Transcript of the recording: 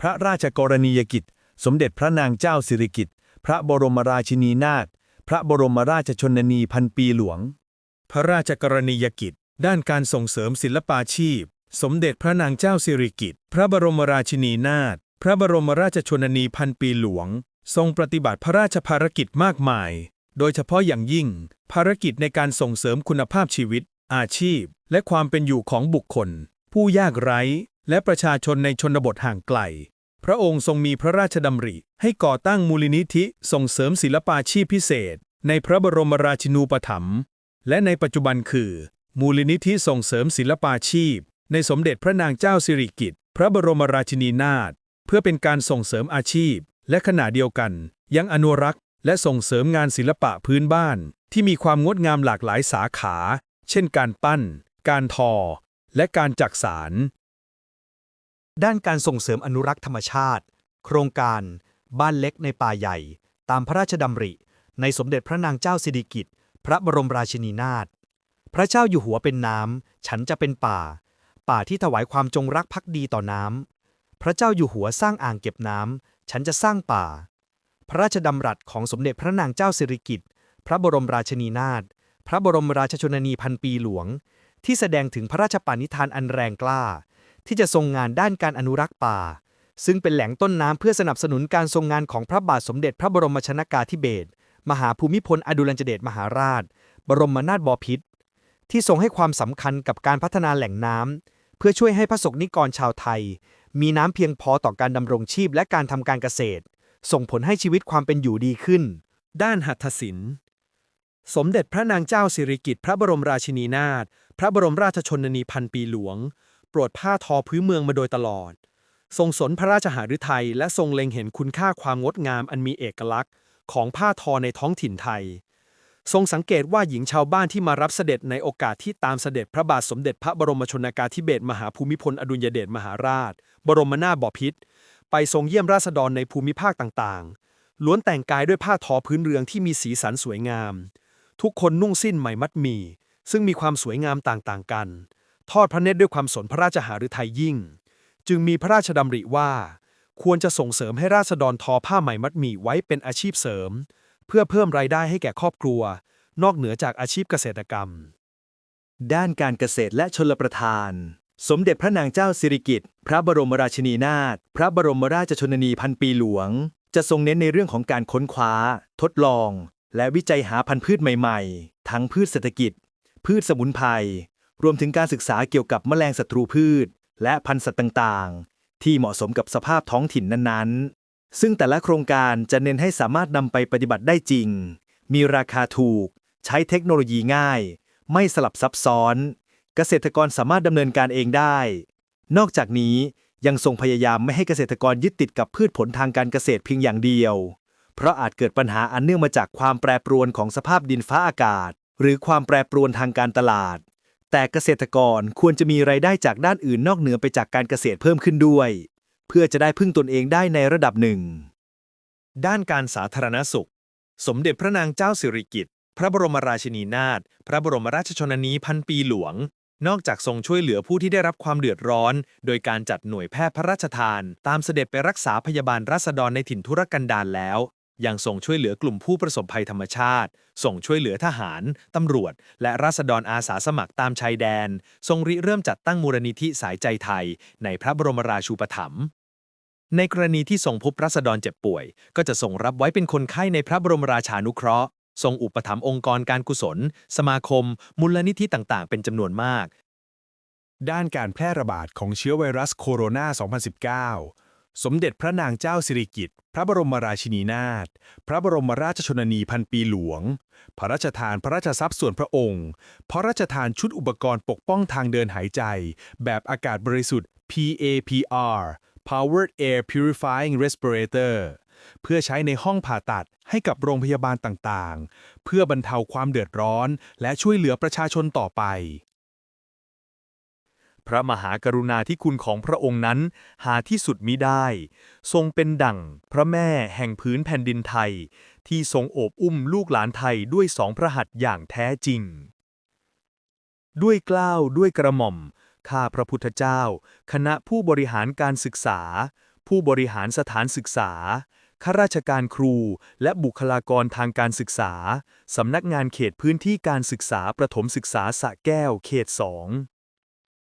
พระราชกรณียกิจ สมเด็จพระนางเจ้าสิริกิติ์พระบรมราชินีนาถพระบรมราชชนนีพันปีหลวง พระราชกรณียกิจ ด้านการส่งเสริมศิลปาชีพ สมเด็จพระนางเจ้าสิริกิติ์พระบรมราชินีนาถพระบรมราชชนนีพันปีหลวง ทรงปฏิบัติพระราชภารกิจมากมาย โดยเฉพาะอย่างยิ่ง ภารกิจในการส่งเสริมคุณภาพชีวิต อาชีพ และความเป็นอยู่ของบุคคล ผู้ยากไร้ และประชาชนในชนบทห่างไกล พระองค์ทรงมีพระราชดำริ ให้ก่อตั้งมูลนิธิส่งเสริมศิลปาชีพพิเศษ ในพระบรมราชินูปถัมภ์และในปัจจุบันคือ มูลนิธิส่งเสริมศิลปาชีพ ในสมเด็จพระนางเจ้าสิริกิติ์พระบรมราชินีนาถเพื่อเป็นการส่งเสริมอาชีพ และขณะเดียวกัน ยังอนุรักษ์ และส่งเสริมงานศิลปะพื้นบ้าน ที่มีความงดงามหลากหลายสาขา เช่นการปั้น การทอ และการจักสาน ด้านการส่งเสริมอนุรักษ์ธรรมชาติ โครงการ บ้านเล็กในป่าใหญ่ ตามพระราชดำริ ในสมเด็จพระนางเจ้าสิริกิติ์พระบรมราชินีนาถพระเจ้าอยู่หัวเป็นน้ำ ฉันจะเป็นป่า ป่าที่ถวายความจงรักภักดีต่อน้ำ พระเจ้าอยู่หัวสร้างอ่างเก็บน้ำ ฉันจะสร้างป่า พระราชดำรัสของสมเด็จพระนางเจ้าสิริกิติ์พระบรมราชินีนาถพระบรมราชชนนีพันปีหลวง ที่แสดงถึงพระราชปณิธานอันแรงกล้า ที่จะทรงงานด้านการอนุรักษ์ป่า ซึ่งเป็นแหล่งต้นน้ำเพื่อสนับสนุนการทรงงานของพระบาทสมเด็จพระบรมชนากาธิเบศรมหาภูมิพลอดุลยเดชมหาราช บรมนาถบพิตรที่ทรงให้ความสำคัญกับการพัฒนาแหล่งน้ำเพื่อช่วยให้พระสงฆ์นิกรชาวไทย มีน้ำเพียงพอต่อการดำรงชีพและการทำการเกษตร ส่งผลให้ชีวิตความเป็นอยู่ดีขึ้น ด้านหัตถศิลป์สมเด็จพระนางเจ้าสิริกิติ์พระบรมราชินีนาถ พระบรมราชชนนีพันปีหลวง ปรดผ้าทอพื้นเมืองมาโดยตลอด ทรงสนพระราชหฤทัยและทรงเล็งเห็นคุณค่าความงดงามอันมีเอกลักษณ์ ของผ้าทอในท้องถิ่นไทย ทรงสังเกตว่าหญิงชาวบ้านที่มารับเสด็จในโอกาสที่ตามเสด็จพระบาทสมเด็จพระบรมชนกาธิเบศรมหาภูมิพลอดุลยเดชมหาราช บรมนาถบพิตรไปทรงเยี่ยมราษฎรในภูมิภาคต่างๆ ล้วนแต่งกายด้วยผ้าทอพื้นเรืองที่มีสีสันสวยงาม ทุกคนนุ่งสิ้นไหมมัดหมี่ซึ่งมีความสวยงามต่างๆกัน ทอดพระเนตรด้วยความสนพระราชหฤทัยยิ่ง จึงมีพระราชดำริว่า ควรจะส่งเสริมให้ราษฎรทอผ้าไหมมัดหมี่ไว้เป็นอาชีพเสริม เพื่อเพิ่มรายได้ให้แก่ครอบครัว นอกเหนือจากอาชีพเกษตรกรรม ด้านการเกษตรและชลประทาน สมเด็จพระนางเจ้าสิริกิติ์พระบรมราชินีนาถพระบรมราชชนนีพันปีหลวง จะทรงเน้นในเรื่องของการค้นคว้า ทดลอง และวิจัยหาพันธุ์พืชใหม่ ๆ ทั้งพืชเศรษฐกิจ พืชสมุนไพร รวมถึงการศึกษาเกี่ยวกับแมลงศัตรูพืช และพันธุ์สัตว์ต่างๆ ที่เหมาะสมกับสภาพท้องถิ่นนั้นๆ ซึ่งแต่ละโครงการจะเน้นให้สามารถนำไปปฏิบัติได้จริง มีราคาถูก ใช้เทคโนโลยีง่าย ไม่สลับซับซ้อน เกษตรกรสามารถดำเนินการเองได้ นอกจากนี้ยังทรงพยายามไม่ให้เกษตรกรยึดติดกับพืชผลทางการเกษตรเพียงอย่างเดียว เพราะอาจเกิดปัญหาอันเนื่องมาจากความแปรปรวนของสภาพดินฟ้าอากาศ หรือความแปรปรวนทางการตลาด แต่เกษตรกรควรจะมีรายได้จากด้านอื่นนอกเหนือไปจากการเกษตรเพิ่มขึ้นด้วย เพื่อจะได้พึ่งตนเองได้ในระดับหนึ่ง ด้านการสาธารณสุข สมเด็จพระนางเจ้าสิริกิติ์พระบรมราชินีนาถพระบรมราชชนนีพันปีหลวง นอกจากทรงช่วยเหลือผู้ที่ได้รับความเดือดร้อน โดยการจัดหน่วยแพทย์พระราชทาน ตามเสด็จไปรักษาพยาบาลราษฎรในถิ่นทุรกันดารแล้ว ยังทรงช่วยเหลือกลุ่มผู้ประสบภัยธรรมชาติ ส่งช่วยเหลือทหาร ตำรวจ และราษฎรอาสาสมัครตามชายแดน ทรงริเริ่มจัดตั้งมูลนิธิสายใจไทย ในพระบรมราชูปถัมภ์ในกรณีที่ทรงพบรัษฎรเจ็บป่วย ก็จะส่งรับไว้เป็นคนไข้ในพระบรมราชานุเคราะห์ ทรงอุปถัมภ์องค์กรการกุศล สมาคม มูลนิธิต่างๆ เป็นจำนวนมาก ด้านการแพร่ระบาดของเชื้อไวรัสโคโรนา 2019 สมเด็จพระนางเจ้าสิริกิติ์ พระบรมราชินีนาถ พระบรมราชชนนีพันปีหลวง พระราชทานพระราชทรัพย์ส่วนพระองค์ พระราชทานชุดอุปกรณ์ปกป้องทางเดินหายใจ แบบอากาศบริสุทธิ์ PAPR Powered Air Purifying Respirator เพื่อใช้ในห้องผ่าตัดให้กับโรงพยาบาลต่างๆ เพื่อบรรเทาความเดือดร้อน และช่วยเหลือประชาชนต่อไป พระมหากรุณาธิคุณของพระองค์นั้น หาที่สุดมิได้ ทรงเป็นดั่งพระแม่แห่งพื้นแผ่นดินไทย ที่ทรงโอบอุ้มลูกหลานไทยด้วยสองพระหัตถ์อย่างแท้จริง ด้วยกล้าวด้วยกระหม่อม ข้าพระพุทธเจ้า คณะผู้บริหารการศึกษา ผู้บริหารสถานศึกษาข้าราชการครูและบุคลากรทางการศึกษา สำนักงานเขตพื้นที่การศึกษาประถมศึกษาสะแก้วเขต2